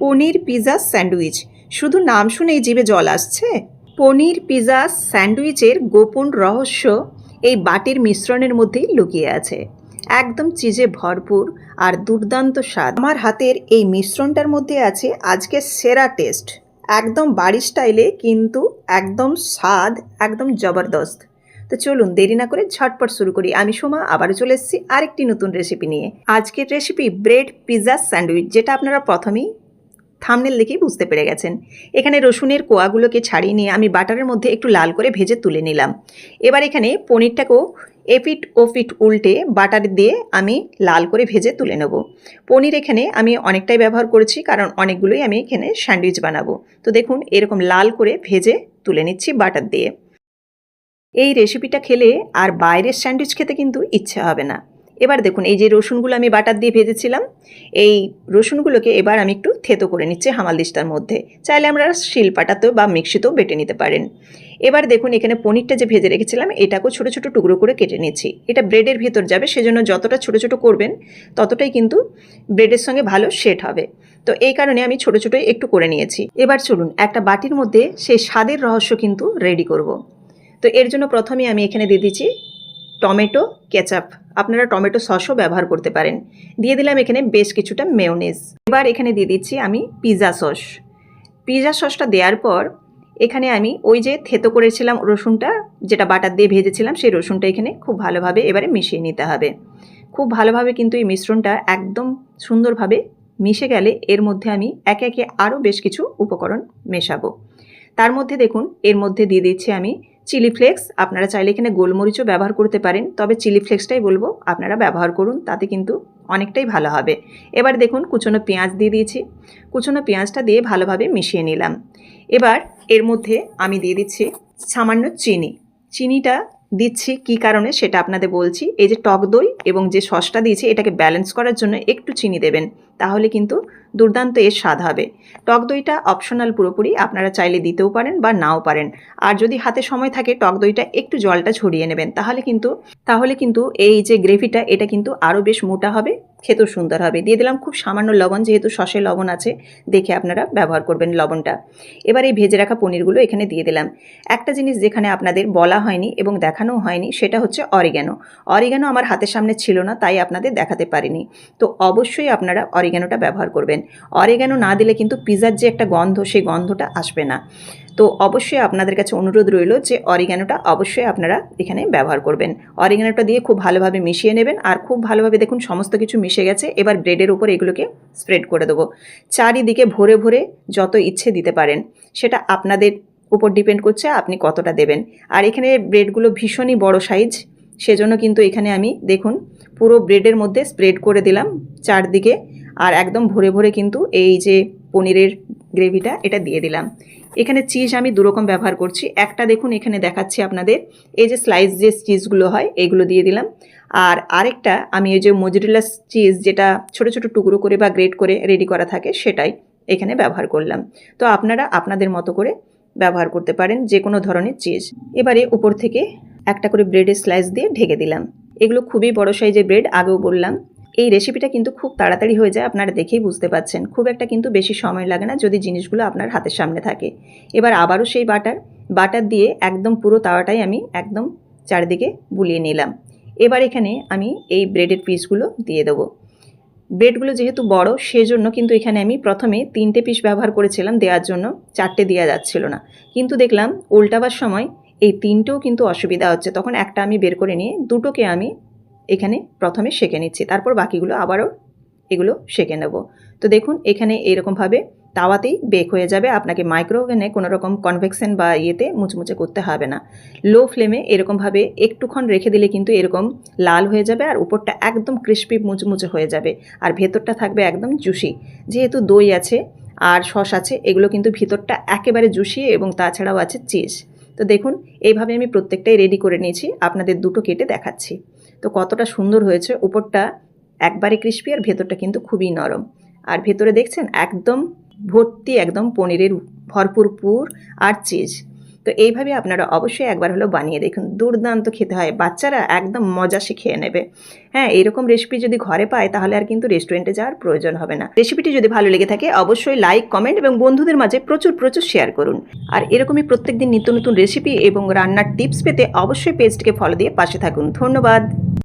পনির pizza sandwich. শুধু নাম শুনেই জিভে জল আসছে? পনির পিৎজা স্যান্ডউইচের গোপন রহস্য এই বাটির মিশ্রণের মধ্যেই লুকিয়ে আছে। একদম চিজে ভরপুর আর দুর্দান্ত স্বাদ। আমার হাতের এই মিশ্রণটার মধ্যে আছে আজকে সেরা টেস্ট। একদম বাড়ির স্টাইলে কিন্তু একদম স্বাদ, একদম জবরদস্ত। তো চলুন দেরি না করে ঝটপট শুরু করি। আমি সোমা, আবারও চলে এসেছি আরেকটি নতুন রেসিপি নিয়ে। আজকের রেসিপি ব্রেড পিৎজা স্যান্ডউইচ যেটা আপনারা প্রথমেই থামনেল দেখেই বুঝতে পেরে গেছেন। এখানে রসুনের কোয়াগুলোকে ছাড়িয়ে নিয়ে আমি বাটারের মধ্যে একটু লাল করে ভেজে তুলে নিলাম। এবার এখানে পনিরটাকেও এপিট ওপিট উল্টে বাটার দিয়ে আমি লাল করে ভেজে তুলে নেব। পনির এখানে আমি অনেকটাই ব্যবহার করেছি, কারণ অনেকগুলোই আমি এখানে স্যান্ডউইচ বানাবো। তো দেখুন, এরকম লাল করে ভেজে তুলে নিচ্ছি বাটার দিয়ে। এই রেসিপিটা খেলে আর বাইরের স্যান্ডউইচ খেতে কিন্তু ইচ্ছে হবে না। এবার দেখুন, এই যে রসুনগুলো আমি বাটার দিয়ে ভেজেছিলাম, এই রসুনগুলোকে এবার আমি একটু থেতো করে নিচ্ছি হামালদিস্তার মধ্যে। চাইলে আমরা শিলপাটাতেও বা মিক্সিতেও বেটে নিতে পারেন। এবার দেখুন, এখানে পনিরটা যে ভেজে রেখেছিলাম, এটাকেও ছোটো ছোটো টুকরো করে কেটে নিচ্ছি। এটা ব্রেডের ভেতর যাবে, সেজন্য যতটা ছোটো ছোটো করবেন, ততটাই কিন্তু ব্রেডের সঙ্গে ভালো সেট হবে। তো এই কারণে আমি ছোটো ছোটোই একটু করে নিয়েছি। এবার চলুন, একটা বাটির মধ্যে সেই স্বাদের রহস্য কিন্তু রেডি করব। তো এর জন্য প্রথমে আমি এখানে দিয়ে দিচ্ছি টমেটো, কেচাপ। আপনারা টমেটো সসও ব্যবহার করতে পারেন। দিয়ে দিলাম এখানে বেশ কিছুটা মেয়োনেজ এবার এখানে দিয়ে দিচ্ছি আমি পিৎজা সস। পিৎজা সসটা দেওয়ার পর এখানে আমি ওই যে থেতো করেছিলাম রসুনটা, যেটা বাটার দিয়ে ভেজেছিলাম, সেই রসুনটা এখানে খুব ভালোভাবে এবারে মিশিয়ে নিতে হবে। খুব ভালোভাবে কিন্তু এই মিশ্রণটা একদম সুন্দরভাবে মিশে গেলে এর মধ্যে আমি একে একে আরও বেশ কিছু উপকরণ মেশাবো। তার মধ্যে দেখুন, এর মধ্যে দিয়ে দিচ্ছি আমি চিলি ফ্লেক্স আপনারা চাইলে এখানে গোলমরিচও ব্যবহার করতে পারেন, তবে চিলি ফ্লেক্সটাই বলব আপনারা ব্যবহার করুন, তাতে কিন্তু অনেকটাই ভালো হবে। এবার দেখুন কুচনো পেঁয়াজ দিয়ে দিয়েছি, কুচনো পেঁয়াজটা দিয়ে ভালোভাবে মিশিয়ে নিলাম। এবার এর মধ্যে আমি দিয়ে দিচ্ছি সামান্য চিনি। চিনিটা দিচ্ছি কি কারণে সেটা আপনাদের বলছি, এই যে টক দই এবং যে সসটা দিয়েছি এটাকে ব্যালেন্স করার জন্য একটু চিনি দেবেন। তাহলে কিন্তু দুর্দান্ত এর স্বাদ হবে। টক দইটা অপশনাল পুরোপুরি আপনারা চাইলে দিতেও পারেন বা নাও পারেন। আর যদি হাতে সময় থাকে টক দইটা একটু জলটা ছড়িয়ে নেবেন, তাহলে কিন্তু তাহলে কিন্তু এই যে গ্রেভিটা, এটা কিন্তু আরও বেশ মোটা হবে, খেতেও সুন্দর হবে। দিয়ে দিলাম খুব সামান্য লবণ, যেহেতু সসে লবণ আছে, দেখে আপনারা ব্যবহার করবেন লবণটা। এবার এই ভেজে রাখা পনিরগুলো এখানে দিয়ে দিলাম। একটা জিনিস যেখানে আপনাদের বলা হয়নি এবং দেখানো হয়নি, সেটা হচ্ছে অরিগ্যানো অরিগ্যানো আমার হাতের সামনে ছিল না, তাই আপনাদের দেখাতে পারিনি। তো অবশ্যই আপনারা অরিগ্যানোটা ব্যবহার করবেন। অরিগ্যানো না দিলে কিন্তু পিৎজার যে একটা গন্ধ, সেই গন্ধটা আসবে না। তো অবশ্যই আপনাদের কাছে অনুরোধ রইল যে অরিগ্যানোটা অবশ্যই আপনারা এখানে ব্যবহার করবেন। অরিগ্যানোটা দিয়ে খুব ভালোভাবে মিশিয়ে নেবেন আর খুব ভালোভাবে দেখুন সমস্ত কিছু মিশে গেছে, এবার ব্রেডের উপর এগুলোকে স্প্রেড করে দেবো। চারিদিকে ভরে ভরে যত ইচ্ছে দিতে পারেন, সেটা আপনাদের উপর ডিপেন্ড করছে আপনি কতটা দেবেন। আর এখানে ব্রেডগুলো ভীষণই বড় সাইজ, সেজন্য কিন্তু এখানে আমি দেখুন পুরো ব্রেডের মধ্যে স্প্রেড করে দিলাম চারদিকে। আর একদম ভরে ভরে কিন্তু এই যে পনিরের গ্রেভিটা, এটা দিয়ে দিলাম। এখানে চিজ আমি দুরকম ব্যবহার করছি। একটা দেখুন, এখানে দেখাচ্ছি আপনাদের। এই যে স্লাইস যে চিজগুলো হয় এইগুলো দিয়ে দিলাম। আর আরেকটা, আমি এই যে মজুরিলা চিজ যেটা ছোট ছোট টুকরো করে বা গ্রেট করে রেডি করা থাকে, সেটাই এখানে ব্যবহার করলাম। তো আপনারা আপনাদের মতো করে ব্যবহার করতে পারেন যে কোনো ধরনের চিজ এবারে উপর থেকে একটা করে ব্রেডের স্লাইস দিয়ে ঢেকে দিলাম। এগুলো খুবই বড় সাইজের ব্রেড আগেও বললাম। এই রেসিপিটা কিন্তু খুব তাড়াতাড়ি হয়ে যায়, আপনারা দেখেই বুঝতে পাচ্ছেন। খুব একটা কিন্তু বেশি সময় লাগে না যদি জিনিসগুলো আপনার হাতের সামনে থাকে। এবার আবারও সেই বাটার বাটার দিয়ে একদম পুরো তাওয়াটাই আমি একদম চারিদিকে বুলিয়ে নিলাম। এবার এখানে আমি এই ব্রেডের পিসগুলো দিয়ে দেবো। ব্রেডগুলো যেহেতু বড়, সেজন্য কিন্তু এখানে আমি প্রথমে তিনটে পিস ব্যবহার করেছিলাম দেওয়ার জন্য, চারটে দেওয়া যাচ্ছিল না। কিন্তু দেখলাম উল্টাবার সময় এই তিনটেও কিন্তু অসুবিধা হচ্ছে। তখন একটা আমি বের করে নিয়ে, দুটোকে আমি এখানে প্রথমে সেঁকে নিচ্ছি, তারপর বাকিগুলো আবারও এগুলো সেঁকে নেব। তো দেখুন, এখানে এরকমভাবে তাওয়াতেই বেক হয়ে যাবে, আপনাকে মাইক্রোওভেনে কোনো রকম কনভেকশন বা ইয়েতে মুচমুচে করতে হবে না। লো ফ্লেমে এরকমভাবে একটুক্ষণ রেখে দিলে কিন্তু এরকম লাল হয়ে যাবে আর উপরটা একদম ক্রিস্পি মুচমুচে হয়ে যাবে আর ভেতরটা থাকবে একদম জুসি যেহেতু দই আছে আর সস আছে, এগুলো কিন্তু ভিতরটা একেবারে জুসি এবং তাছাড়াও আছে চিজ তো দেখুন, এইভাবে আমি প্রত্যেকটাই রেডি করে নিয়েছি, আপনাদের দুটো কেটে দেখাচ্ছি। তো কতটা সুন্দর হয়েছে। উপরটা একবারে ক্রিস্পি আর ভেতরটা কিন্তু খুবই নরম। আর ভেতরে দেখছেন একদম ভর্তি একদম পনিরের ভরপুর পুর আর চিজ তো এইভাবে আপনারা অবশ্যই একবার হলো বানিয়ে দেখুন। দুর্দান্ত খেতে হয়। বাচ্চারা একদম মজা শিখিয়ে নেবে। হ্যাঁ এরকম রেসিপি যদি ঘরে পায়, তাহলে আর কিন্তু রেস্টুরেন্টে যাওয়ার প্রয়োজন হবে না। রেসিপিটি যদি ভালো লেগে থাকে, অবশ্যই লাইক কমেন্ট এবং বন্ধুদের মাঝে প্রচুর প্রচুর শেয়ার করুন। আর এরকমই প্রত্যেকদিন নিত্য নতুন রেসিপি এবং রান্নার টিপস পেতে অবশ্যই পেজটিকে ফলো দিয়ে পাশে থাকুন। ধন্যবাদ।